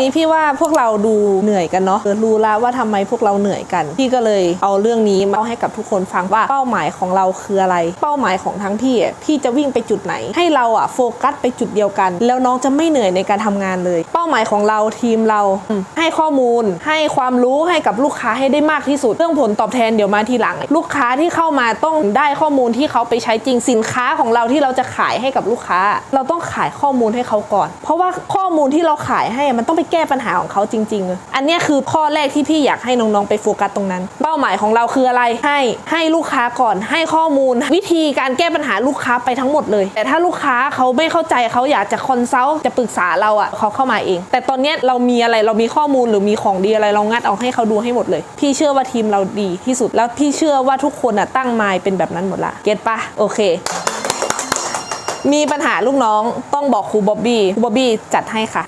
นี้พี่ว่าพวกเราดูเหนื่อยกันเนาะรู้แล้วว่าทำไมพวกเราเหนื่อยกัน พี่ก็เลยเอาเรื่องนี้มาเล่าให้กับทุกคนฟังว่าเป้าหมายของเราคืออะไร เป้าหมายของทั้งพี่พี่จะวิ่งไปจุดไหน ให้เราอะโฟกัสไปจุดเดียวกัน แล้วน้องจะไม่เหนื่อยในการทำงานเลย เป้าหมายของเราทีมเราให้ข้อมูล ให้ความรู้ให้กับลูกค้าให้ได้มากที่สุด เรื่องผลตอบแทนเดี๋ยวมาทีหลัง ลูกค้าที่เข้ามาต้องได้ข้อมูลที่เขาไปใช้จริงสินค้าของเราที่เราจะขายให้กับลูกค้า เราต้องขายข้อมูลให้เขาก่อน เพราะว่าข้อมูลที่เราขายให้มันต้องไปแก้ปัญหาของเขาจริง ๆ อันนี้คือข้อแรกที่พี่อยากให้น้องๆไปโฟกัสตรงนั้น เป้าหมายของเราคืออะไรให้ให้ลูกค้าก่อนให้ข้อมูล วิธีการแก้ปัญหาลูกค้าไปทั้งหมดเลย แต่ถ้าลูกค้าเขาไม่เข้าใจเขาอยากจะคอนซัลท์จะปรึกษาเราอะเขาเข้ามาเอง แต่ตอนนี้เรามีอะไรเรามีข้อมูลหรือมีของดีอะไรเรางัดเอาให้เขาดูให้หมดเลย พี่เชื่อว่าทีมเราดีที่สุดแล้วพี่เชื่อว่าทุกคนอะตั้งมายเป็นแบบนั้นหมดละเก็ตปะโอเคมีปัญหาลูกน้องต้องบอกครูบ๊อบบี้ครูบ๊อบบี้จัดให้ค่ะ